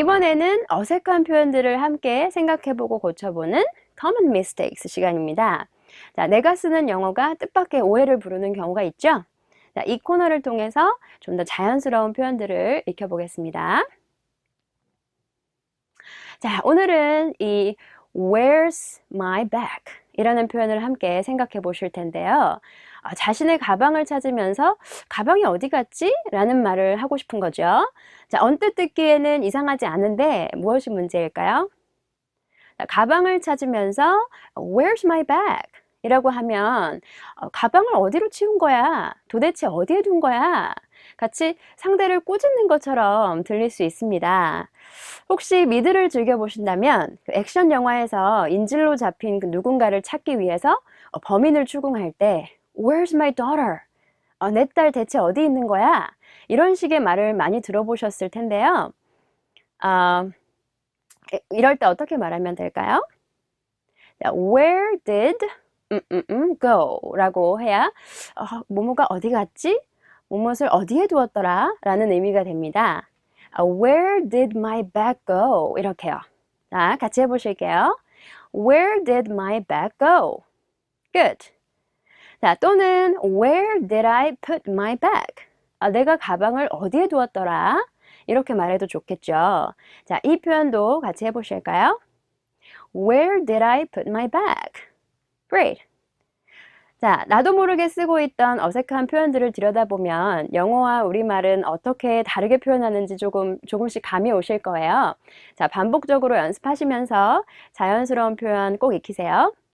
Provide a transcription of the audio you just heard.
이번에는 어색한 표현들을 함께 생각해보고 고쳐보는 Common Mistakes 시간입니다. 자, 내가 쓰는 영어가 뜻밖의 오해를 부르는 경우가 있죠? 자, 이 코너를 통해서 좀 더 자연스러운 표현들을 익혀보겠습니다. 자, 오늘은 이 Where's my bag? 이라는 표현을 함께 생각해 보실 텐데요. 아, 자신의 가방을 찾으면서 가방이 어디 갔지? 라는 말을 하고 싶은 거죠. 자, 언뜻 듣기에는 이상하지 않은데 무엇이 문제일까요? 자, 가방을 찾으면서 Where's my bag? 이라고 하면 어, 가방을 어디로 치운 거야? 도대체 어디에 둔 거야? 같이 상대를 꼬집는 것처럼 들릴 수 있습니다. 혹시 미드를 즐겨보신다면 그 액션 영화에서 인질로 잡힌 그 누군가를 찾기 위해서 어, 범인을 추궁할 때 Where's my daughter? 어, 내 딸 대체 어디 있는 거야? 이런 식의 말을 많이 들어보셨을 텐데요. 어, 이럴 때 어떻게 말하면 될까요? 자, Where did 음, 음, 음, go 라고 해야 어, 모모가 어디 갔지? 무엇을 어디에 두었더라? 라는 의미가 됩니다. 아, Where did my bag go? 이렇게요. 자, 같이 해보실게요. Where did my bag go? Good. 자, 또는 Where did I put my bag? 아, 내가 가방을 어디에 두었더라? 이렇게 말해도 좋겠죠. 자, 이 표현도 같이 해보실까요? Where did I put my bag? Great. 자, 나도 모르게 쓰고 있던 어색한 표현들을 들여다보면 영어와 우리말은 어떻게 다르게 표현하는지 조금, 조금씩 감이 오실 거예요. 자, 반복적으로 연습하시면서 자연스러운 표현 꼭 익히세요.